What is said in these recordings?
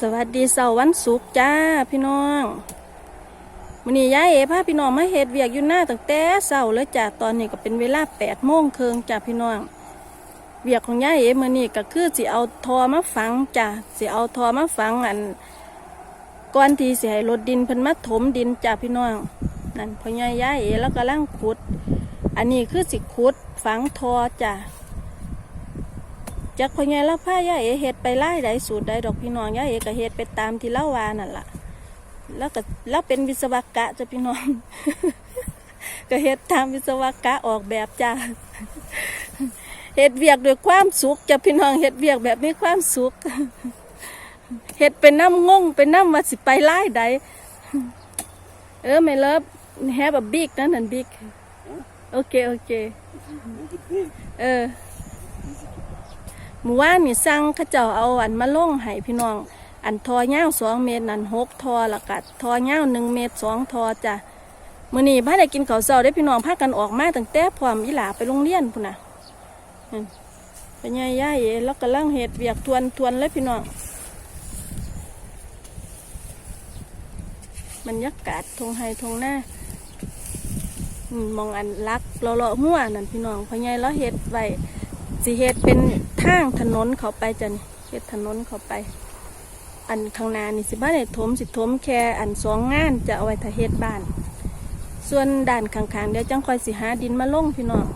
สวัสดีเสาร์วันศุกร์จ้าพี่น้องวันนี้ยายเอ๋พาพี่น้องมาเฮ็ดเวียกอยู่หน้าตั้งแต่เสาร์แล้วจ้าตอนนี้ก็เป็นเวลาแปดโมงครึ่งจ้าพี่น้องเวียกของยายเอ๋มื้อนี้ก็คือสิเอาทอมาฝังจ้าสิเอาทอมาฝังอันก่อนที่สิให้รถดินเพิ่นมาถมดินจ้าพี่น้องนั่นพ่อใหญ่ยายเอ๋แล้วก็ล่างขุด อันนี้คือสิขุดฝังทอจ้า จากพ่อใหญ่แล้วพายายเอเฮ็ดไปไล่ใดสูตรใดดอกพี่น้องยายเอก็เฮ็ดไปตามที่เล่าวานั่นล่ะ แล้วก็แล้วเป็นวิศวกะจ้ะพี่น้อง ก็เฮ็ดตามวิศวกะออกแบบจ้าเฮ็ดเวียกด้วยความสุขจ้ะพี่น้องเฮ็ดเวียกแบบมีความสุขเฮ็ดเป็นน้ำงงเป็นน้ำว่าสิไปไล่ใดเออไม่เลิฟแฮปบิ๊กนั่นนั่นบิ๊กโอเคโอเคเออ หมู่ว่านนี่สั่งเขาเจ้าเอาอันมาลงให้พี่น้อง อันทอเงาสองเมตรนั่นหกทอล้วก็ทอเงาหนึ่งเมตรสองทอจ้ะมื้อนี้พาได้กินข้าวเช้าได้พี่น้องพากันออกมาตั้งแต่พร้อมอีหลาไปโรงเรียนพุ่นน่ะนั่นไปยายย่ายเอ๋แล้วก็ล่างเห็ดเวียกทวนทวนเลยพี่น้องบรรยากาศทงไฮทงหน้ามองอันลักเลาะๆหัวนั่นพี่น้องพอใหญายแล้วเห็ดไว้สิเฮ็ดเป็น ทางถนนเขาไปจ้ะนี่เฮ็ดถนนเขาไป อันข้างหน้านี่สิบ้านได้ถมสิถมแค่อันสองงานจะเอาไว้ถ้าเฮ็ดบ้าน ส่วนด้านข้างๆเดี๋ยวจังคอยสิหาดินมาลงพี่น้อง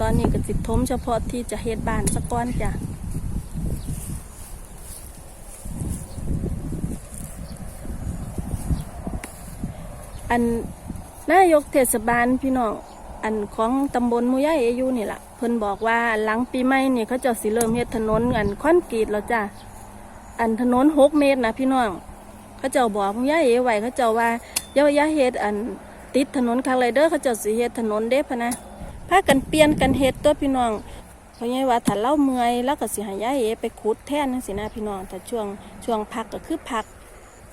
ตอนนี้ก็สิถมเฉพาะที่จะเฮ็ดบ้านสักก้อนจ้ะอันนายกเทศบาลพี่น้องอันของตำบลมุยายเอยูนี่แหละ เพิ่นบอกว่าหลังปีใหม่นี่เขาเจะสิเริ่มเฮ็ดถนนอันคอนกรีตแล้วจ้ะอันถนนหกเมตรนะพี่น้องเขาเจ้าบอกมุยายเอไว้เขาเจ้าว่าอย่าอย่าเฮ็ดอันติดถนนคางไรเดอร์เขาเจ้าสิเฮ็ดถนนเด้พะนะพากันเปลี่ยนกันเฮ็ดตัวพี่น้องเพราะไงว่าถ้าเล่าเมื่อยแล้วก็สิห้ยาเอไปขุดแท่นจังซี่นะพี่น้องแต่ช่วงช่วงพักก็คือพัก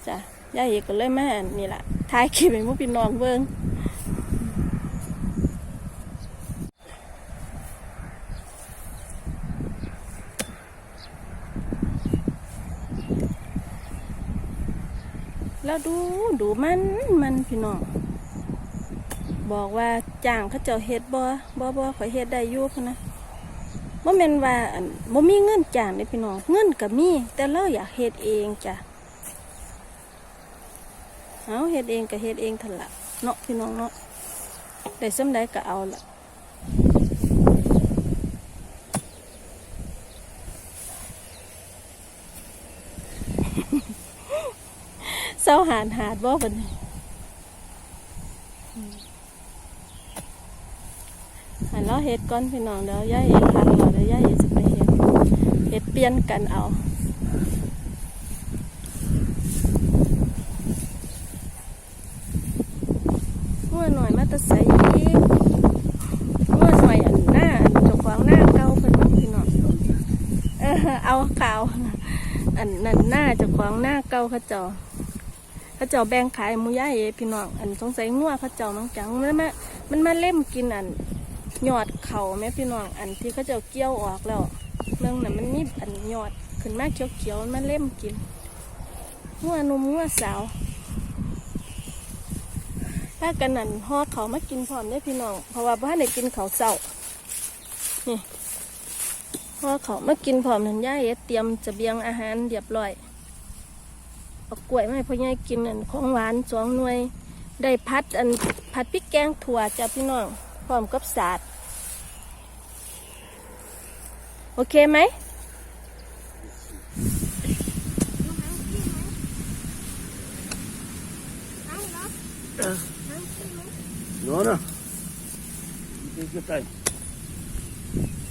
จ้ะยายเอก็เลยมาอันนี่แหละถ่ายคลิปให้หมู่พี่น้องเบิ่ง แล้วดูดูมันมันพี่น้องบอกว่าจ้างเขาเจ้าเฮ็ดบ่บ่บ่ขอเฮ็ดได้อยู่พะนะบ่แม่นว่าบ่มีเงินจ้างเด้พี่น้องเงินก็มี แต่เราอยากเฮ็ดเองจ้ะเอาเฮ็ดเองก็เฮ็ดเองทันละเนาะพี่น้องเนาะได้สำใดก็เอาละเศร้าหานหาดบ่บัดนี้หันแล้วเฮ็ดก้อนพี่น้องเดี๋ยวยายเองพักเราเดี๋ยวยายเองจะไปเฮ็ดเฮ็ดเปลี่ยนกันเอาหัวหน่อยมาตะใส่อีกหัวหน่อยอันหน้าอันเจ้างหน้าเก่าเพิ่นพี่น้องเออเอาขาวอันนั่นหน้าเจ้างหน้าเก่าเขาเจ้า เขาเจ้าแบ่งขายมูย่าเอพี่น้องอันสงสัยงัวเขาเจ้ามังจังมันมามันมาเล่มกินอันยอดเขาแม่พี่น้องอันที่เขาเจะเอาเกี้ยวออกแล้วเมืองน่ะมันมีอันยอดขึ้นมาเขียวๆมันเล่มกินงัวนุ่มงัวสาวถ้ากันนั่นห่อเขามากินพร้อมได้พี่น้องเพราะว่าบ้านไหนกินเขาเศร้านี่ห่อเขามากินพร้อมนั่นย่าเอเตรียมจะเบียงอาหารเรียบร้อย เอากล้วยมาให้พ่อย่ากินอันของหวานสองหน่วย ได้พัดอันพัดพริกแกงถั่วจ้ะพี่น้องพร้อมกับสาดโอเคไหม No, no. Tem que estar aí. ไ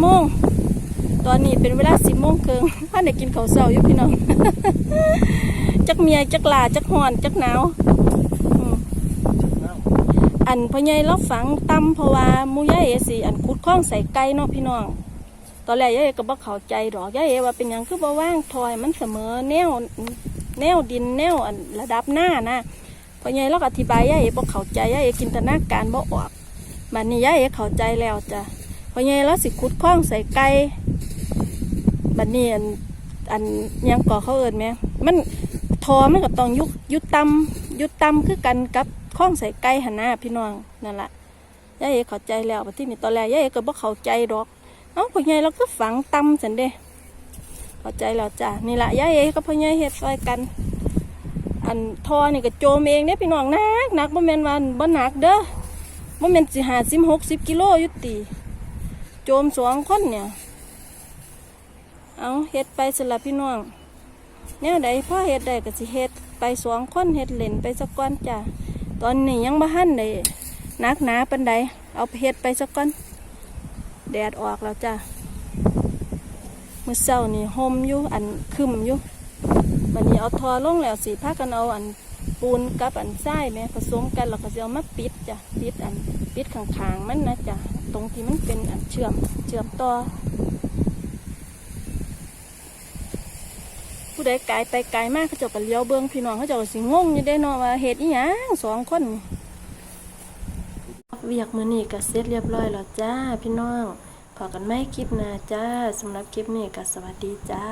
โมงตอนนี้เป็นเวลาสิบโมงครึ่งพ่อได้กินข้าวเช้าอยู่พี่น้อง จักเมียจักลาจักหอนจักหนาวอันพ่อใหญ่เราฝังตั้มเพราะว่ามูย่าเอสิอันคุดข้องใส่ไก่เนาะพี่น้อง ตอนแรกยายก็บ่เข้าใจหรอกย่าเอว่าเป็นอย่างคือบ่ว่างทอยมันเสมอแนวแนวดินแนวอันระดับหน้านะพ่อใหญ่เราอธิบายยายเอบ่เข้าใจย่าเอกินตนาการบ่ออกมันนี่ย่าเอเข้าใจแล้วจ้ะ พอใหญ่เราสิขุดคล้องใส่ไก่บัดนี้อันอันยังก่อเขาเอิ้นแหมมันทอมันก็ต้องยุกยุดตำยุดตำคือกันกับคล้องใส่ไก่หั่นน่ะพี่น้องนั่นแหละยายเอเข้าใจแล้วบัดที่นี่ตอนแรกยายเอก็บ่เข้าใจดอกเอ้าพ่อใหญ่เราก็ฝังตำสันเด้เข้าใจแล้วจ้ะนี่แหละยายเอ๋กับพ่อใหญ่เฮ็ดซอยกัน อันทอนี่ก็โจมเองเด้พี่น้องหนักหนักบ่แม่นว่าบ่หนักเด้อบ่แม่นสิหาสิบหกสิบกิโลอยู่ติ จมสองคนเนี่ย เอาเฮ็ดไปสละพี่น้องแนวใดพ่อเฮ็ดได้ก็สิเฮ็ดไปสองคนเฮ็ดเล่นไปสักก่อนจ้ะตอนนี้ยังบ่ทันได้นักหนาปานใดเอาเฮ็ดไปสักก่อนแดดออกแล้วจ้ะมื่อเช้านี่ห่มอยู่อันคึมอยู่วันนี้เอาทอลงแล้วสิพากันเอาอัน ปูนกับอันทรายแม่ผสมกันแล้วก็จะเอามาปิดจ้ะปิดอันปิดข้างๆมันนะจ้ะตรงที่มันเป็นอันเชื่อมเชื่อมต่อผู้ใดไกลไปไกลมากเขาจ้าก็เลี้ยวเบิ้งพี่น้องเขาจ้าก็สิงงอยู่ได้นาะว่าเหตุอีหยังสองคนเวียกมือนี้ก็เสร็จเรียบร้อยแล้วจ้าพี่น้องพอกันไม่คลิปหน้าจ้าสำหรับคลิปนี้ก็สวัสดีจ้า